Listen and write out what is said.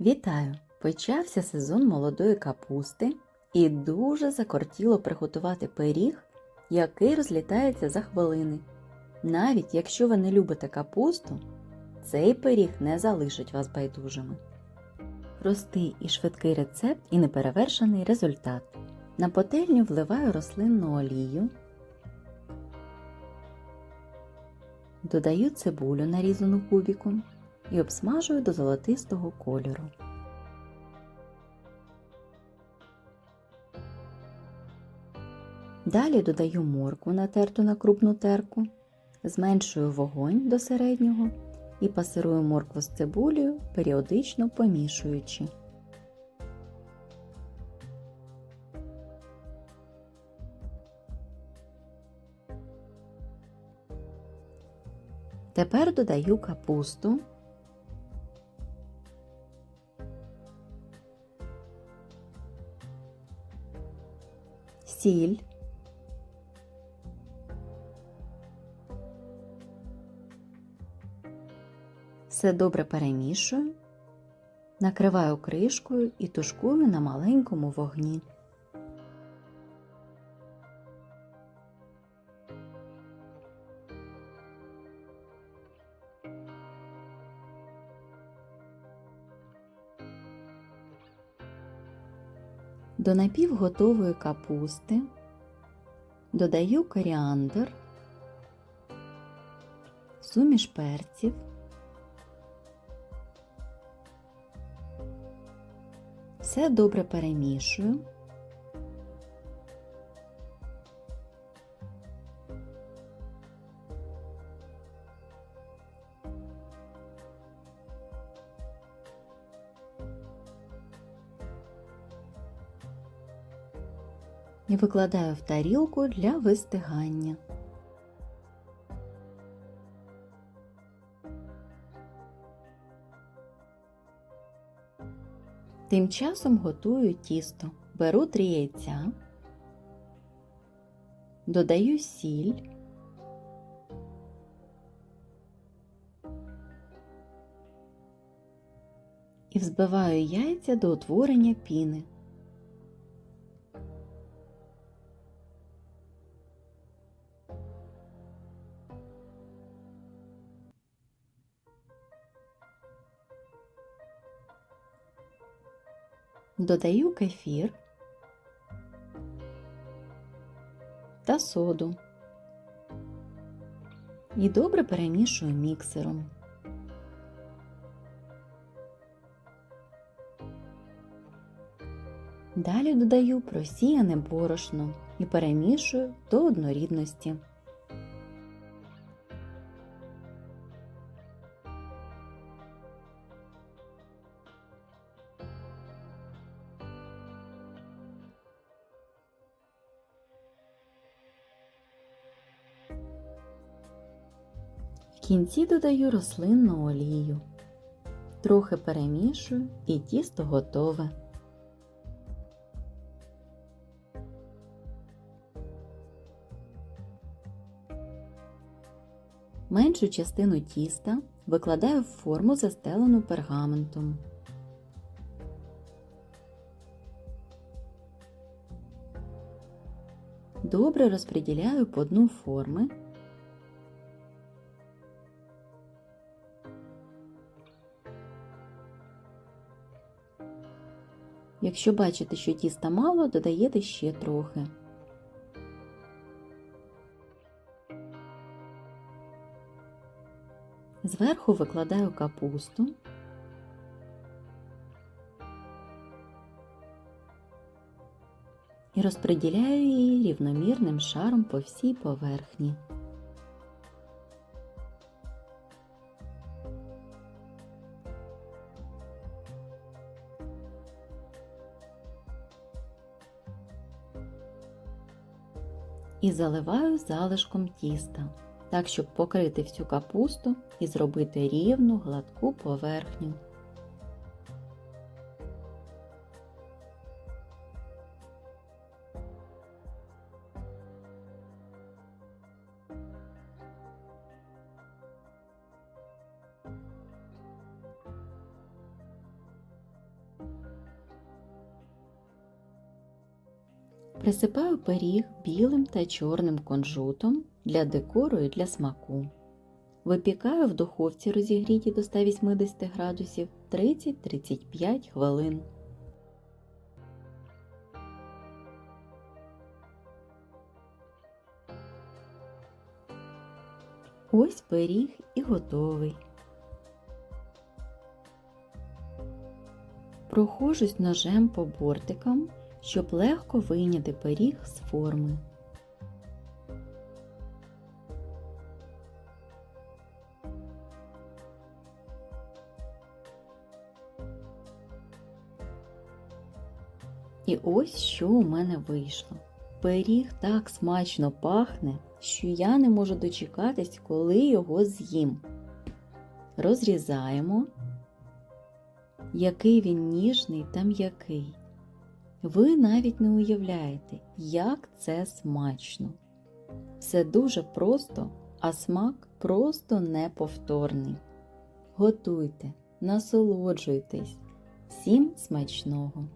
Вітаю! Почався сезон молодої капусти і дуже закортіло приготувати пиріг, який розлітається за хвилини. Навіть якщо ви не любите капусту, цей пиріг не залишить вас байдужими. Простий і швидкий рецепт і неперевершений результат. На пательню вливаю рослинну олію, додаю цибулю нарізану кубіком і обсмажую до золотистого кольору. Далі додаю моркву натерту на крупну терку, зменшую вогонь до середнього і пасирую моркву з цибулею, періодично помішуючи. Тепер додаю капусту. Сіль. Все добре перемішую, накриваю кришкою і тушкую на маленькому вогні. До напівготової капусти. Додаю коріандр, суміш перців, все добре перемішую. І викладаю в тарілку для вистигання. Тим часом готую тісто. Беру три яйця, додаю сіль, і взбиваю яйця до утворення піни. Додаю кефір та соду і добре перемішую міксером. Далі додаю просіяне борошно і перемішую до однорідності. Кінці додаю рослинну олію. Трохи перемішую і тісто готове. Меншу частину тіста викладаю в форму, застелену пергаментом. Добре розподіляю по дну форми. Якщо бачите, що тіста мало, додаєте ще трохи. Зверху викладаю капусту. І розподіляю її рівномірним шаром по всій поверхні. І заливаю залишком тіста, так щоб покрити всю капусту і зробити рівну гладку поверхню. Присипаю пиріг білим та чорним кунжутом для декору і для смаку. Випікаю в духовці розігріті до 180 градусів 30-35 хвилин. Ось пиріг і готовий. Прохожусь ножем по бортикам, щоб легко вийняти пиріг з форми. І ось що у мене вийшло. Пиріг так смачно пахне, що я не можу дочекатись, коли його з'їм. Розрізаємо, який він ніжний та м'який. Ви навіть не уявляєте, як це смачно. Все дуже просто, а смак просто неповторний. Готуйте, насолоджуйтесь. Всім смачного!